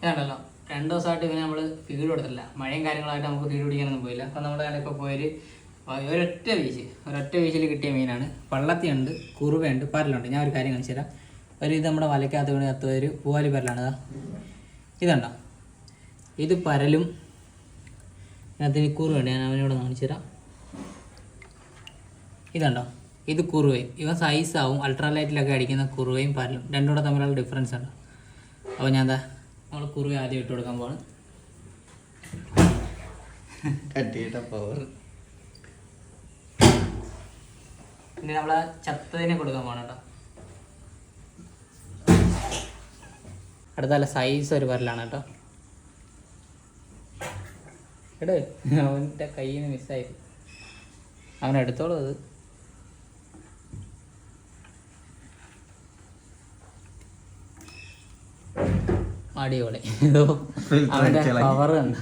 ഇതാണല്ലോ. രണ്ട് ദിവസമായിട്ട് ഇവന് നമ്മൾ ഫീഡ് കൊടുത്തില്ല മഴയും കാര്യങ്ങളായിട്ട് നമുക്ക് ഫീഡ് പിടിക്കാനൊന്നും പോയില്ല. അപ്പോൾ നമ്മുടെ ഇപ്പോൾ പോയൊരു ഒരൊറ്റ വീശ് ഒരൊറ്റ വീശിൽ കിട്ടിയ മീനാണ്. പള്ളത്തിയുണ്ട് കുറുവയുണ്ട് പരലുണ്ട് ഞാൻ ഒരു കാര്യം കാണിച്ചു തരാം ഒരു ഇത് നമ്മുടെ വലയ്ക്കകത്ത് വീണ് കത്ത് ഒരു പൂവാലി പരലാണ് ഇതാ. ഇതുണ്ടോ? ഇത് പരലും അതിന് കുറുവയുണ്ട് ഞാൻ അവനോട് കാണിച്ചു തരാം ഇതുണ്ടോ? ഇത് കുറുവയും. ഇവ സൈസാവും അൾട്രാലൈറ്റിലൊക്കെ അടിക്കുന്ന കുറുവയും പരലും. രണ്ടും കൂടെ തമ്മിലുള്ള ഡിഫറൻസ് ഉണ്ട് അപ്പോൾ ഞാൻ എന്താ നമ്മൾ കുറുവ ആദ്യം ഇട്ട് കൊടുക്കാൻ പോവാണ്. കട്ടിയിട്ട പവർ പിന്നെ നമ്മൾ ചത്തതിനെ കൊടുക്കാൻ പോകണം കേട്ടോ. അടുത്ത നല്ല സൈസ് ഒരു പരലാണ് കേട്ടോ. എടേ അവന്റെ കയ്യിൽ നിന്ന് മിസ്സായി അവനെടുത്തോളൂ അത്. അടിപൊളി. ഇതോ പവർ അവന്റെ അടിച്ചിളക്കി. കവർ കണ്ട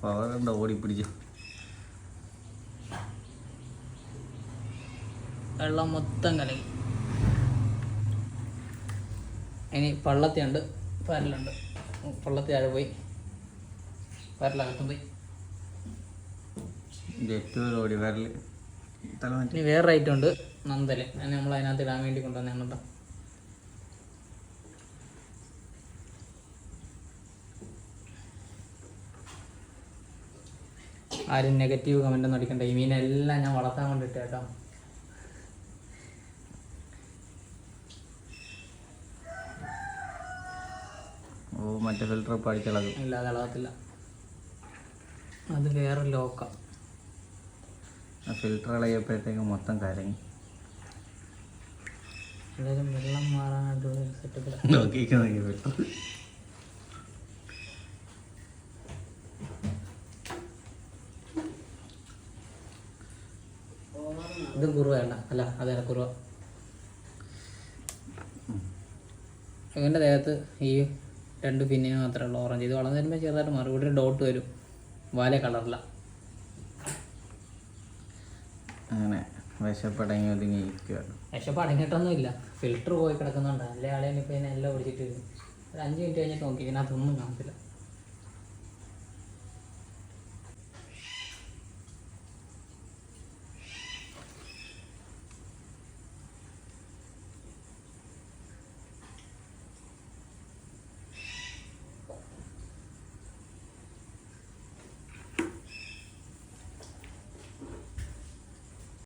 പവർ ഉണ്ടോ? ഓടി പിടിച്ചു. വെള്ളം മൊത്തം കലങ്ങി. ഇനി പള്ളത്തിയുണ്ട്. പരലുണ്ട്. പള്ളത്തി താഴെ പോയി. പരലകത്തും പോയി. ജെറ്റ് ഓടി മാറ്റി ഇനി വേറെ ഐറ്റം ഉണ്ട്. നന്ദൽ. അത് നമ്മൾ അതിനകത്ത് ഇടാൻ വേണ്ടി കൊണ്ടുവന്നു കേട്ടോ. ആരും നെഗറ്റീവ് കമന്റ് ഒന്നും അടിക്കണ്ട. ഈ മീനെല്ലാം ഞാൻ വളർത്താൻ കൊണ്ടിട്ട് കേട്ടോ. ഓ മറ്റേ ഫിൽട്ടർ അടിച്ചിളകും ഇല്ല അത് അത് വേറെ ലോക്ക ആ. ഫിൽറ്റർ ഇളകിയപ്പോഴത്തേക്ക് മൊത്തം കരങ്ങി എന്തായാലും വെള്ളം മാറാനായിട്ടുള്ള സെറ്റപ്പില്ല നോക്കിക്ക് നോക്കി ഫിൽറ്റർ ഇത് കുറുവ വേണ്ട. അല്ല അതെ കുറുവ. ഇവന്റെ ദേഹത്ത്? ഈ രണ്ട് പിന്നിന് മാത്രമേ ഉള്ളൂ ഓറഞ്ച് ഇത് വളർന്നു വരുമ്പോൾ ചെറുതായിട്ട് മാറും. ഇവിടെ ഡോട്ട് വരും. വാല കളറില്ല അങ്ങനെ വിശപ്പടങ്ങി ഒതുങ്ങി ഇരിക്കുകയാണ് വിശപ്പ് ഫിൽറ്റർ പോയി കിടക്കുന്നുണ്ട്. അല്ലെ ആളെ ഇനിയിപ്പോൾ എല്ലാം ഓടിച്ചിട്ട് ഒരു അഞ്ച് മിനിറ്റ് കഴിഞ്ഞിട്ട് നോക്കി. ഇതിനകത്തൊന്നും കാണത്തില്ല.